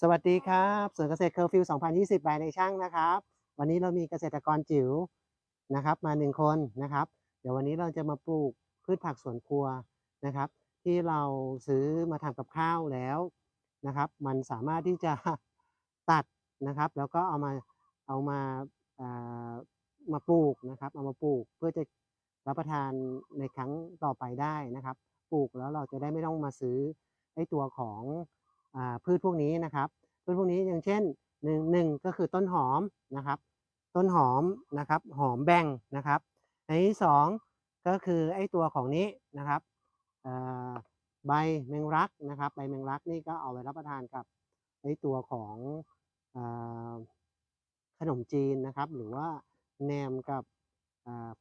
สวัสดีครับสวนเกษตรเคอร์ฟิว 2020บายในช่างนะครับ วันนี้เรามีเกษตรกรจิ๋วนะครับมาหนึ่งคนนะครับ เดี๋ยววันนี้เราจะมาปลูกพืชผักสวนครัวนะครับ ที่เราซื้อมาทำกับข้าวแล้วนะครับ มันสามารถที่จะตัดนะครับ แล้วก็เอามาเอามาอ่ามาปลูกนะครับ เอามาปลูกเพื่อจะรับประทานในครั้งต่อไปได้นะครับ ปลูกแล้วเราจะได้ไม่ต้องมาซื้อไอ้ตัวของ พืชพวกนี้นะครับ พืชพวกนี้อย่างเช่นหนึ่งหนึ่งก็คือต้นหอมนะครับ ต้นหอมนะครับหอมแบ่งนะครับอันที่สองก็คือไอ้ตัวของนี้นะครับใบแมงลักนะครับ ใบแมงลักนี่ก็เอาไว้รับประทานกับไอ้ตัวของอขนมจีนนะครับ หรือว่าแหนมกับ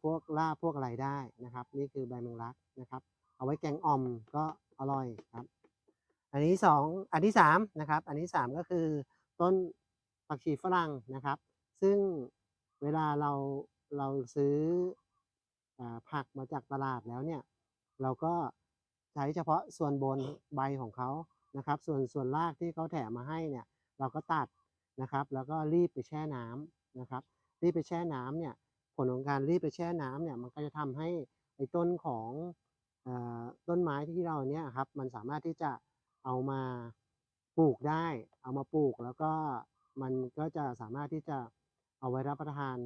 พวกล่าพวกอะไรได้นะครับ นี่คือใบแมงลักนะครับ เอาไว้แกงอ่อมก็อร่อยครับ อันที่สองอันที่สามนะครับ อันที่สามก็คือต้นผักชีฝรั่งนะครับ ซึ่งเวลาเราเราซื้ออผักมาจากตลาดแล้วเนี่ย เราก็ใช้เฉพาะส่วนบนใบของเขานะครับ ส่วนส่วนรากที่เขาแถมมาให้เนี่ย เราก็ตัดนะครับ แล้วก็รีบไปแช่น้ำนะครับ รีบไปแช่น้ำเนี่ยผลของการรีบไปแช่น้ำเนี่ยมันก็จะทำให้ไอ้ต้นของอต้นไม้ที่เราเนี่ยครับมันสามารถที่จะ เอามาปลูกได้ เอามาปลูกแล้วก็มันก็จะสามารถที่จะเอาไว้รับประทาน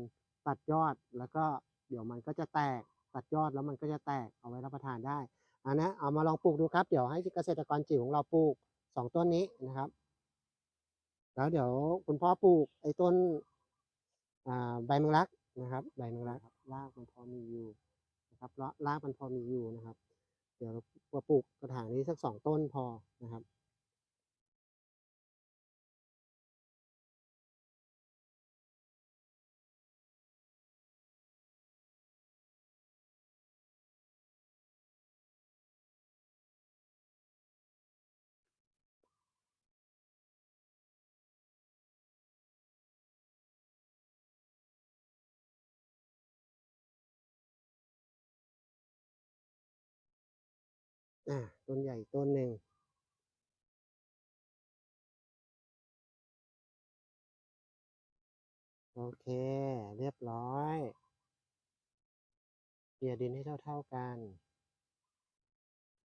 ตัดยอดแล้วก็เดี๋ยวมันก็จะแตกตัดยอดแล้วมันก็จะแตกเอาไว้รับประทานได้อันนี้เอามาลองปลูกดูครับ เดี๋ยวให้เกษตรกรจิ๋วของเราปลูกสองต้นนี้นะครับ แล้วเดี๋ยวคุณพ่อปลูกไอ้ต้นใบแมงลักนะครับ ใบแมงลักรรากมันพอมีอยู่นะครับรากมันพอมีอยู่นะครับ เดี๋ยวเราปลูกกระถางนี้สักสองต้นพอนะครับ อ่าต้นใหญ่ต้นหนึ่งโอเค เรียบร้อยเกลี่ยดินให้เท่า ๆกัน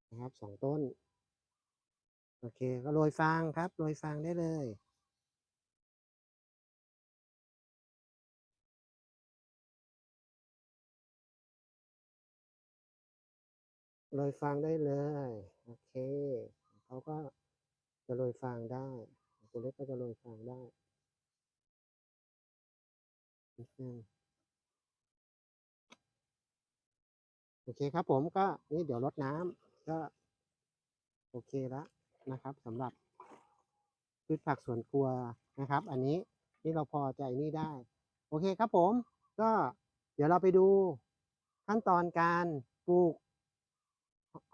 นะครับสองต้น โอเค ก็โรยฟางครับ โรยฟางได้เลย โรยฟางได้เลย โอเคเขาก็จะโรยฟางได้ตัวเล็กก็จะโรยฟางได้โอเคครับผมก็นี่เดี๋ยวรดน้ำก็ โอเคแล้วนะครับสำหรับพืชผักสวนครัวนะครับ อันนี้นี่เราพอใจนี่ได้ โอเคครับผม ก็เดี๋ยวเราไปดูขั้นตอนการปลูก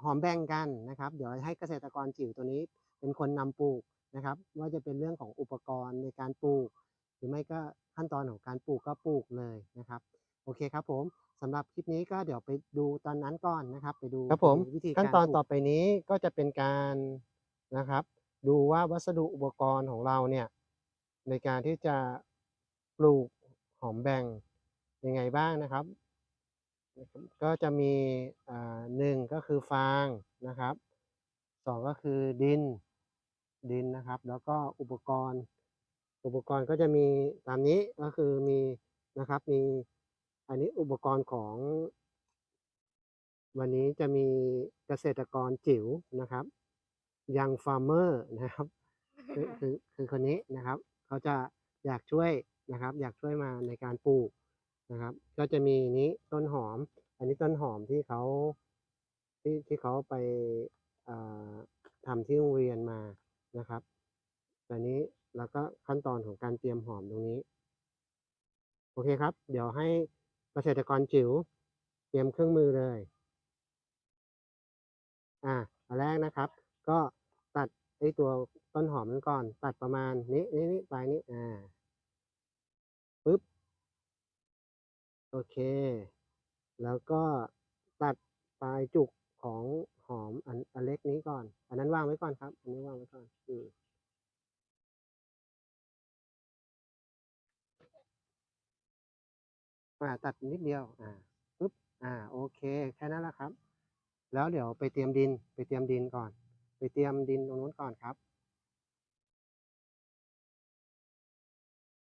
หอมแบ่งกันนะครับ เดี๋ยวให้เกษตรกรจิ๋วตัวนี้เป็นคนนำปลูกนะครับ ว่าจะเป็นเรื่องของอุปกรณ์ในการปลูก หรือไม่ก็ขั้นตอนของการปลูกก็ปลูกเลยนะครับ โอเคครับผมสำหรับคลิปนี้ก็เดี๋ยวไปดูตอนนั้นก่อนนะครับ ไปดูครับผมวิธีการขั้นตอนปลูกต่อไปนี้ก็จะเป็นการนะครับ ดูว่าวัสดุอุปกรณ์ของเราเนี่ยในการที่จะปลูกหอมแบ่งยังไงบ้างนะครับ ก็จะมีหนึ่งก็คือฟางนะครับสองก็คือดินดินนะครับ แล้วก็อุปกรณ์ อุปกรณ์ก็จะมีตามนี้ก็คือมีนะครับมีอันนี้อุปกรณ์ของ วันนี้จะมีเกษตรกรจิ๋วนะครับยังฟาร์มเมอร์นะครับ คือคือคือคนนี้นะครับ เขาจะอยากช่วยนะครับ อยากช่วยมาในการปลูก นะครับ ก็จะมีนี้ต้นหอม อันนี้ต้นหอมที่เขาที่ที่เขาไปอ่าทำที่โรงเรียนมานะครับอันนี้แล้วก็ขั้นตอนของการเตรียมหอมตรงนี้ โอเคครับ เดี๋ยวให้เกษตรกรจิ๋วเตรียมเครื่องมือเลย อ่าอันแรกนะครับ ก็ตัดไอตัวต้นหอมนั้นก่อน ตัดประมาณนี้นี้นี้ปลายนี้ อ่าปึ๊บ โอเค แล้วก็ตัดปลายจุกของหอมอันเล็กนี้ก่อน อันนั้นวางไว้ก่อนครับ อันนี้วางไว้ก่อน อืมอ่า ตัดนิดเดียว อ่าปึ๊บ อ่า โอเค แค่นั้นแหละครับ แล้วเดี๋ยวไปเตรียมดิน ไปเตรียมดินก่อน ไปเตรียมดินตรงนู้นก่อนครับ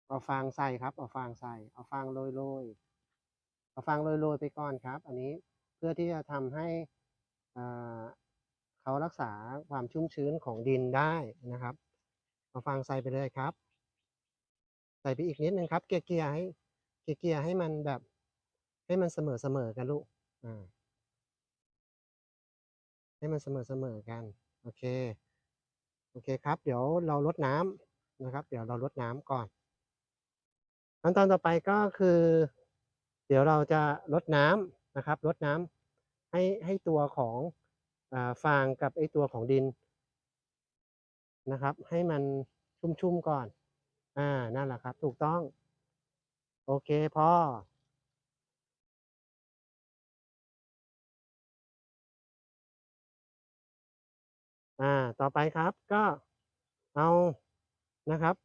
เอาฟางใส่ครับ เอาฟางใส่ เอาฟางโรยโรย เอาฟางโรยๆไปก่อนครับ อันนี้เพื่อที่จะทำให้เขารักษาความชุ่มชื้นของดินได้นะครับเอาฟางใส่ไปเลยครับ ใส่ไปอีกนิดนึงครับ เกลี่ยให้เกลี่ยให้มันแบบ ให้มันเสมอเสมอกันลูกอ่าให้มันเสมอเสมอกันโอเคโอเคครับ เดี๋ยวเราลดน้ำนะครับ เดี๋ยวเราลดน้ำก่อนขั้นตอนต่อไปก็คือ เดี๋ยวเราจะลดน้ำนะครับลดน้ำให้ให้ตัวของอฟางกับไอตัวของดินนะครับ ให้มันชุ่มๆก่อน อ่านั่นแหละครับ ถูกต้อง โอเคพออ่าต่อไปครับก็เอานะครับ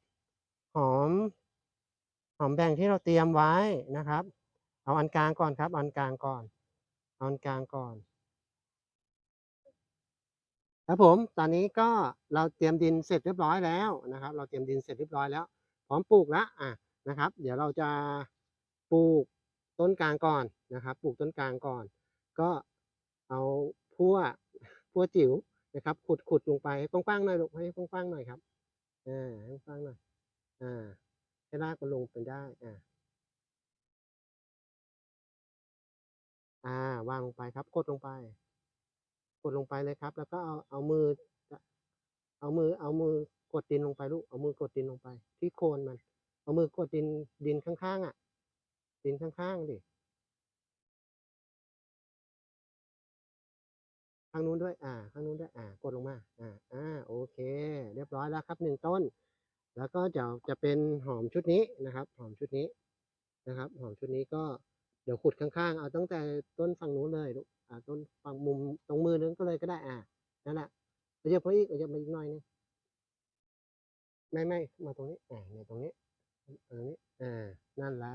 หอม หอมแบ่งที่เราเตรียมไว้นะครับ เอาอันกลางก่อนครับ อันกลางก่อนเอาอันกลางก่อนครับผมตอนนี้ก็เราเตรียมดินเสร็จเรียบร้อยแล้วนะครับ เราเตรียมดินเสร็จเรียบร้อยแล้ว พร้อมปลูกแล้วอะนะครับ เดี๋ยวเราจะปลูกต้นกลางก่อนนะครับ ปลูกต้นกลางก่อน ก็เอาพั่วพั่วจิ๋วนะครับ ขุดขุดลงไปให้กว้างๆหน่อยลูกให้กว้างๆหน่อยครับอ่าให้กว้างๆหน่อยอ่าให้รากมันลงไปได้อ่าาวางลงไปครับ กดลงไป กดลงไปเลยครับ แล้วก็เอาเอามือ เอามือเอามือกดดินลงไปลูก เอามือกดดินลงไป ที่โคนมัน เอามือกดดินดินข้างๆอะ ดินข้างๆดิข้างนู้นด้วย อ่า ข้างนู้นด้วย อ่า กดลงมา อ่า อ่า โอเค เรียบร้อยแล้วครับหนึ่งต้น แล้วก็จะจะเป็นหอมชุดนี้นะครับ หอมชุดนี้นะครับ หอมชุดนี้ก็ ดี๋ยวขุดข้างๆ เอาตั้งแต่ต้นฝั่งนู้นเลยลูกอ่าต้นฝั่งมุมตรงมือนึงก็เลยก็ได้อ่านั่นแหละเอาเยอะพออีกเอาเยอะมาอีกหน่อยนึงไม่ไม่มาตรงนี้ อ่าเนี่ยตรงนี้ตรงนี้อ่านั่นละ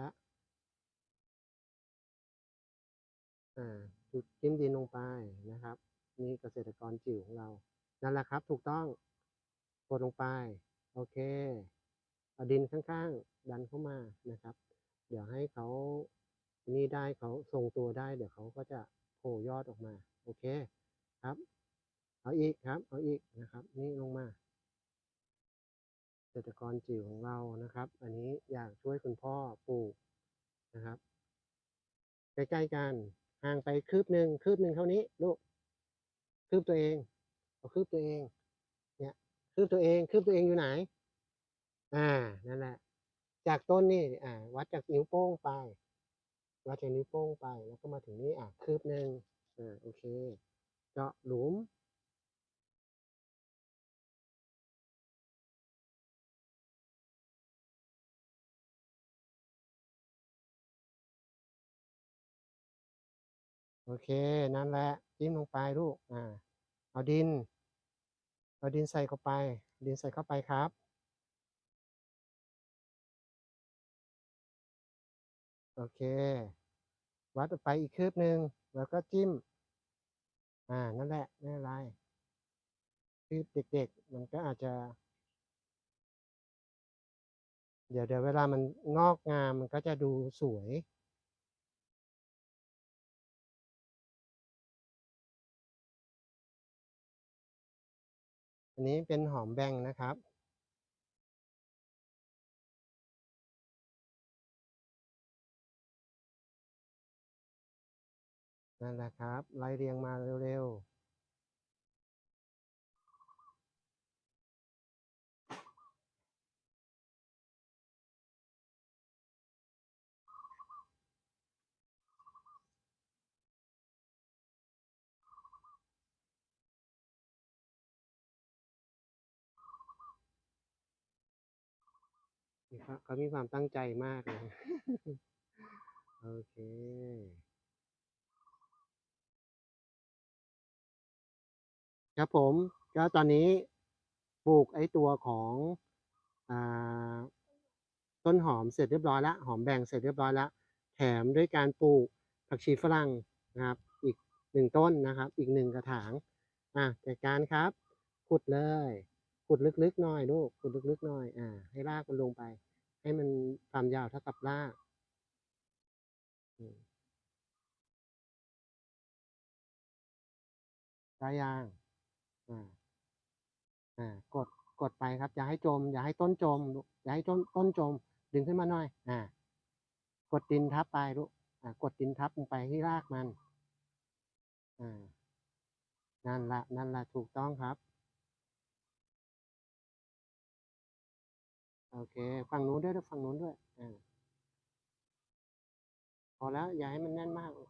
อ่าจุดจิ้มดินลงไปนะครับ นี่เกษตรกรจิ๋วของเรา นั่นแหละครับ ถูกต้องกดลงไป โอเคเอาดินข้างๆ ดันเข้ามานะครับ เดี๋ยวให้เขา นี่ได้เขาทรงตัวได้ เดี๋ยวเขาก็จะโผล่ยอดออกมา โอเคครับ เอาอีกครับ เอาอีกนะครับ นี่ลงมาเกษตรกรจิ๋วของเรานะครับ อันนี้อยากช่วยคุณพ่อปลูกนะครับ ใกล้ๆกันห่างไปคืบหนึ่งคืบหนึ่งเท่านี้ลูกคืบตัวเองเอาคืบตัวเอง เนี่ยคืบตัวเองคืบตัวเองอยู่ไหน อ่านั่นแหละจากต้นนี่อ่า วัดจากนิ้วโป้งไป วัดจากนิ้วโป้งไปแล้วก็มาถึงนี่อะคืบหนึ่งอ่าโอเคเจาะหลุมโอเค นั่นแหละจิ้มลงไปลูก อ่า เอาดิน เอาดินใส่เข้าไป ดินใส่เข้าไปครับ เค วัดออกไปอีกคืบหนึ่งแล้วก็จิ้ม อ่า นั่นแหละ ไม่เป็นไร คืบเด็กๆ มันก็อาจจะ เดี๋ยวเดี๋ยวเวลามันงอกงามมันก็จะดูสวยอันนี้เป็นหอมแบงนะครับ นั่นแหละครับ ไล่เรียงมาเร็วๆเขามีความตั้งใจมากเลย โอเค ครับผมก็ตอนนี้ปลูกไอ้ตัวของอต้นหอมเสร็จเรียบร้อยแล้วหอมแบ่งเสร็จเรียบร้อยแล้วแถมด้วยการปลูกผักชีฝรั่งนะครับ อีกหนึ่งต้นนะครับ อีกหนึ่งกระถางอะจัดการครับ ขุดเลย ขุดลึกๆหน่อยลูกขุดลึกๆหน่อยอ่าให้รากมันลงไป ให้มันความยาวเท่ากับรากได้ยังอ่า อ่ากดกดไปครับ อย่าให้จม อย่าให้ต้นจมลูอย่าให้ต้นต้นจม ดึงขึ้นมาหน่อย อ่า กดดินทับไปลูกอ่ากดดินทับลงไปที่รากมัน อ่า นั่นละนั่นละถูกต้องครับ โอเค ฝั่งนู้นด้วยฝั่งนู้นด้วย อ่า พอแล้ว อย่าให้มันแน่นมากลูก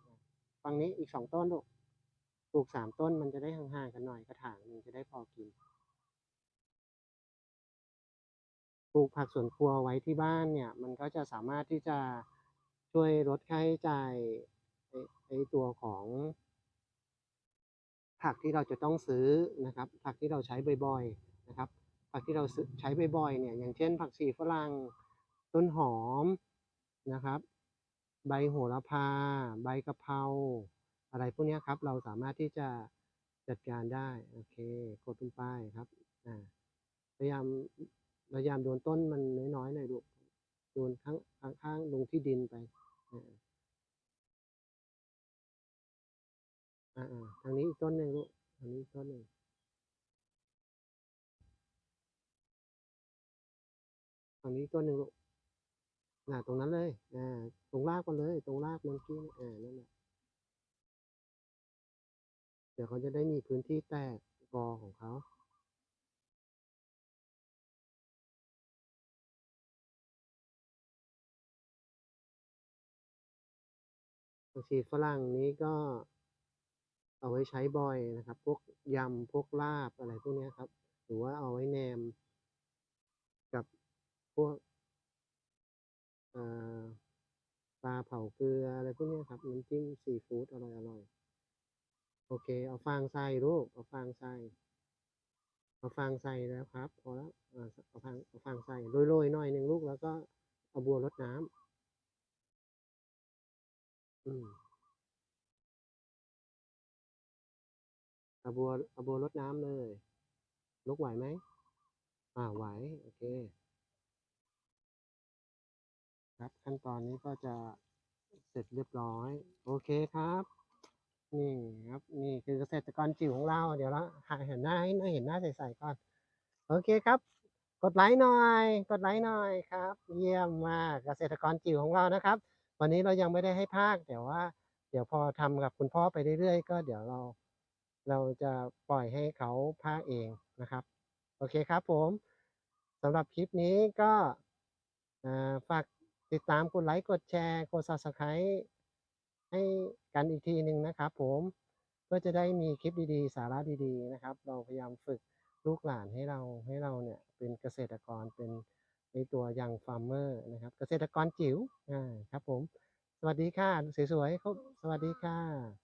ฝั่งนี้อีกสองต้นลูก ปลูกสามต้นมันจะได้ห่างๆกันหน่อยกระถางมันจะได้พอกิน ปลูกผักสวนครัวไว้ที่บ้านเนี่ย มันก็จะสามารถที่จะช่วยลดค่าใช้จ่ายไอตัวของ ผักที่เราจะต้องซื้อนะครับ ผักที่เราใช้บ่อยๆนะครับ ผักที่เราใช้บ่อยๆเนี่ยอย่างเช่น ผักชีฝรั่งต้นหอมนะครับ ใบโหระพา ใบกะเพราอะไรพวกนี้ครับ เราสามารถที่จะจัดการได้ โอเคกดลงไปครับพยายาม พยายามโดนต้นมันน้อยๆหน่อยลูกโดนข้างข้างๆลงที่ดินไปอ่าอ่าทางนี้อีกต้นหนึ่งลูกทางนี้อีกต้นหนึ่งทางนี้ต้นหนึ่งลูกน่ะตรงนั้นเลยอ่าตรงรากมันเลย ตรงรากมันกี้อ่านั่นแหละเดี๋ยวเขาจะได้มีพื้นที่แตกกอของเขา ผักชีฝรั่งนี้ก็เอาไว้ใช้บ่อยนะครับ พวกยำพวกลาบอะไรพวกนี้ครับ หรือว่าเอาไว้แหนม กับพวกปลาเผาเกลืออะไรพวกนี้ครับน้ำจิ้มซีฟู้ดอร่อยๆโอเค เอาฟางใส่ลูกเอาฟางใส่เอาฟางใส่แล้วครับพอแล้วเอาฟางเอาฟางใส่โรยๆหน่อยหนึ่งลูกแล้วก็เอาบัวรดน้ำอืม เอาบัวเอาบัวรดน้ำเลย ลุกไหวไหม อ่า ไหว โอเค ครับ ขั้นตอนนี้ก็จะเสร็จเรียบร้อย โอเคครับ นี่ครับ นี่คือเกษตรกรจิ๋วของเรา เดี๋ยวเราหาเห็นหน้าให้เห็นหน้าใสๆก่อน โอเคครับ กดไลค์หน่อย กดไลค์หน่อยครับ เยี่ยมมาก เกษตรกรจิ๋วของเรานะครับ วันนี้เรายังไม่ได้ให้พากแต่ว่า เดี๋ยวพอทำกับคุณพ่อไปเรื่อยๆ ก็เดี๋ยวเราเราจะปล่อยให้เขาพากเองนะครับ โอเคครับผมสำหรับคลิปนี้ก็ฝากติดตามกดไลค์กดแชร์กด Subscribe ให้กันอีกทีหนึ่งนะครับผมเพื่อจะได้มีคลิปดีๆ สาระดีๆนะครับ เราพยายามฝึกลูกหลานให้เราให้เราเนี่ยเป็นเกษตรกรเป็น ในตัวยังฟาร์มเมอร์นะครับ เกษตรกรจิ๋วอ่าครับผม สวัสดีค่ะ สวยๆครับสวัสดีค่ะ